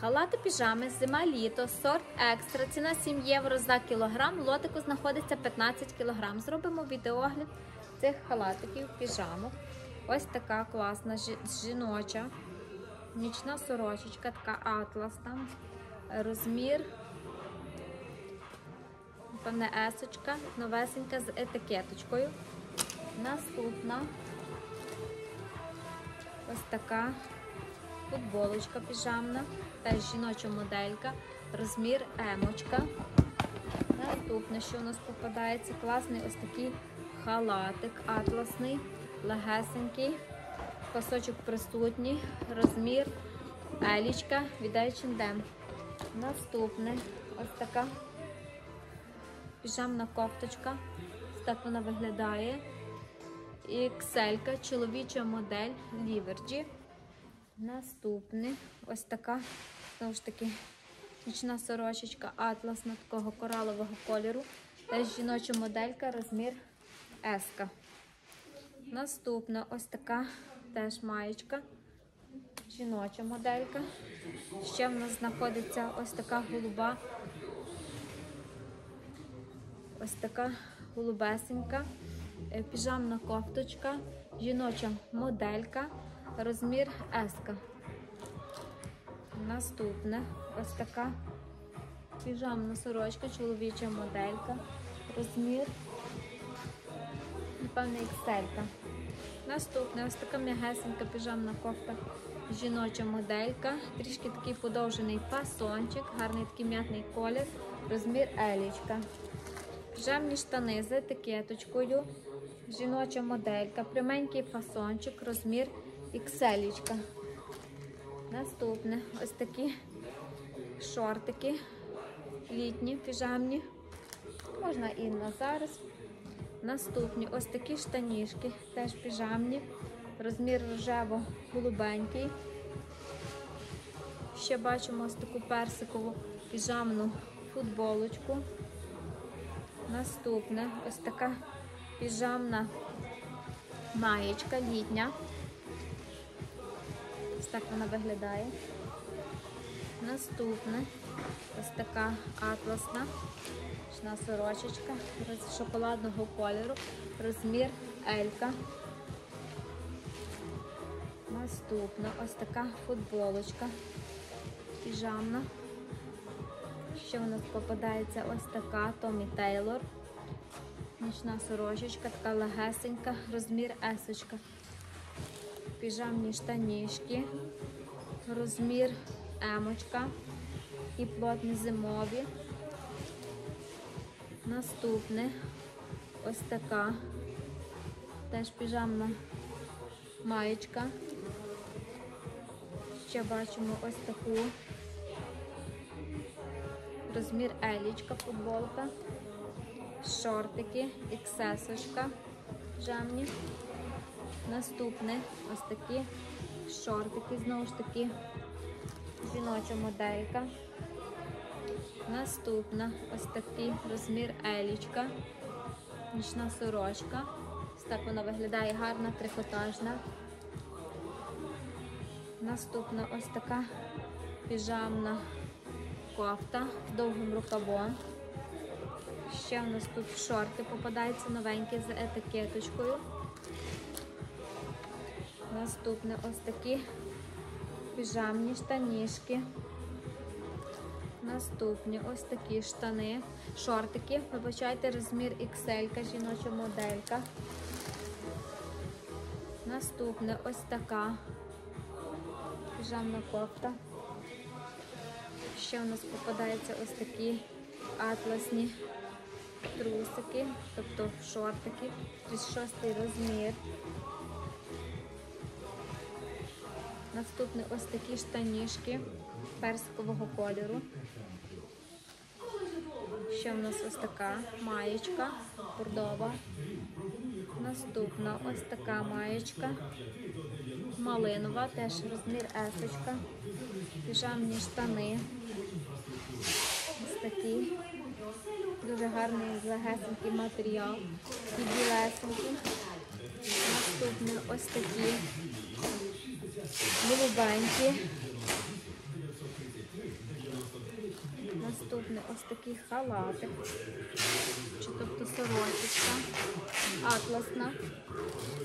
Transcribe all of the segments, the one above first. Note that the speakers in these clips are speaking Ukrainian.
Халати піжами, зима літо, сорт екстра. Ціна 7 євро за кілограм. Лотику знаходиться 15 кілограм. Зробимо відеогляд цих халатиків піжамок. Ось така класна жіноча. Нічна сорочечка, така атласна. Розмір. Певне есочка, новесенька з етикеточкою. Наступна ось така футболочка піжамна, теж жіноча моделька, розмір емочка. Наступне, що у нас попадається, класний ось такий халатик атласний, легесенький, пасочок присутній, розмір елічка від H&M. Наступне ось така піжамна кофточка. Ось так вона виглядає. XL, чоловіча модель Ліверджі. Наступне ось така, знову ж таки, нічна сорочечка атласна такого коралового кольору. Теж жіноча моделька, розмір S. Наступна ось така теж маєчка. Жіноча моделька. Ще в нас знаходиться ось така голуба. Ось така голубесенька, е, піжамна кофточка, жіноча моделька, розмір S. Наступне. Ось така піжамна сорочка, чоловіча моделька, розмір, напевно, XL. Наступне. Ось така м'ягесенька піжамна кофта, жіноча моделька, трішки такий подовжений фасончик, гарний такий м'ятний колір, розмір елічка. Піжамні штани з етикеточкою, жіноча моделька, пряменький фасончик, розмір XL. Наступне ось такі шортики літні, піжамні. Можна і на зараз. Наступні ось такі штанішки, теж піжамні, розмір рожево-голубенький. Ще бачимо ось таку персикову піжамну футболочку. Наступне ось така піжамна маєчка літня. Так вона виглядає. Наступне ось така атласна шна сорочечка роз- шоколадного кольору, розмір Елька. Наступна ось така футболочка піжамна. Ще в нас попадається ось така Томі Тейлор. Нічна сорочечка, така легесенька, розмір есочка. Піжамні штанішки, розмір емочка і плотні зимові. Наступне ось така теж піжамна маєчка. Ще бачимо ось таку розмір елічка, футболка, шортики, іксесочка піжамні. Наступне ось такі шортики, знову ж таки, жіноча моделька. Наступна ось такий розмір елічка, нічна сорочка. Ось так вона виглядає гарна, трикотажна. Наступна ось така піжамна кофта з довгим рукавом. Ще в нас тут шорти попадаються новенькі з етикеточкою. Наступне ось такі піжамні штанішки. Наступні ось такі штани, шортики. Вибачайте, розмір XL, жіноча моделька. Наступне ось така піжамна кофта. Ще у нас попадаються ось такі атласні трусики, тобто шортики, 36 розмір. Наступне ось такі штанішки персикового кольору. Ще в нас ось така маєчка бордова. Наступна ось така маєчка. Малинова, теж розмір есочка. Піжамні штани. Ось такі. Дуже гарний легесенький матеріал. І білесенький. Наступне ось такі голубенькі. ось такий халатик, чи тобто сорочечка, атласна.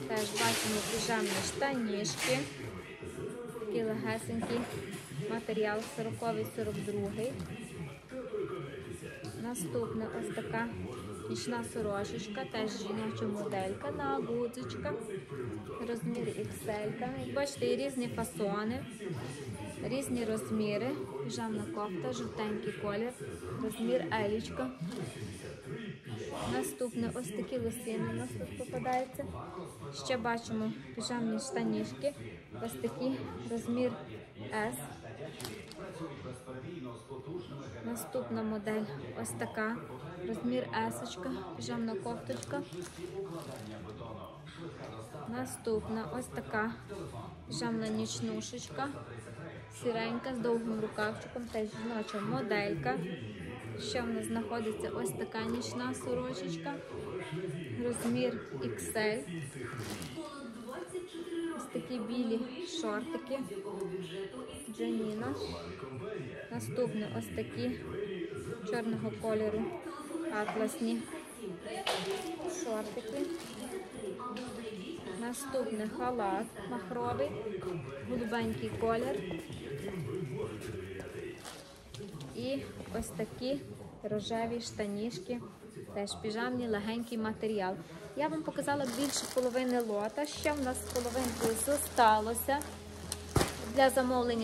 Теж бачимо піжамні штанішки. Такий легесенький матеріал 40-42. Наступне ось така нічна сорочечка, теж жіноча моделька на гудзичках. Розмір XL. Бачите, є різні фасони, різні розміри. Піжамна кофта, жовтенький колір, розмір елічка. Наступне ось такі лосини у нас тут попадаються. Ще бачимо піжамні штанішки. Ось такий розмір S. Наступна модель ось така. Розмір S, піжамна кофточка. Наступна ось така піжамна нічнушечка. Сіренька з довгим рукавчиком, теж жіноча моделька. Ще в нас знаходиться ось така нічна сорочечка. Розмір XL. Ось такі білі шортики. Джаніна. Наступне ось такі чорного кольору атласні шортики. Наступне халат махровий, голубенький колір. І ось такі рожеві штанішки, теж піжамні, легенький матеріал. Я вам показала більше половини лота. Ще в нас половинки зосталося для замовлення.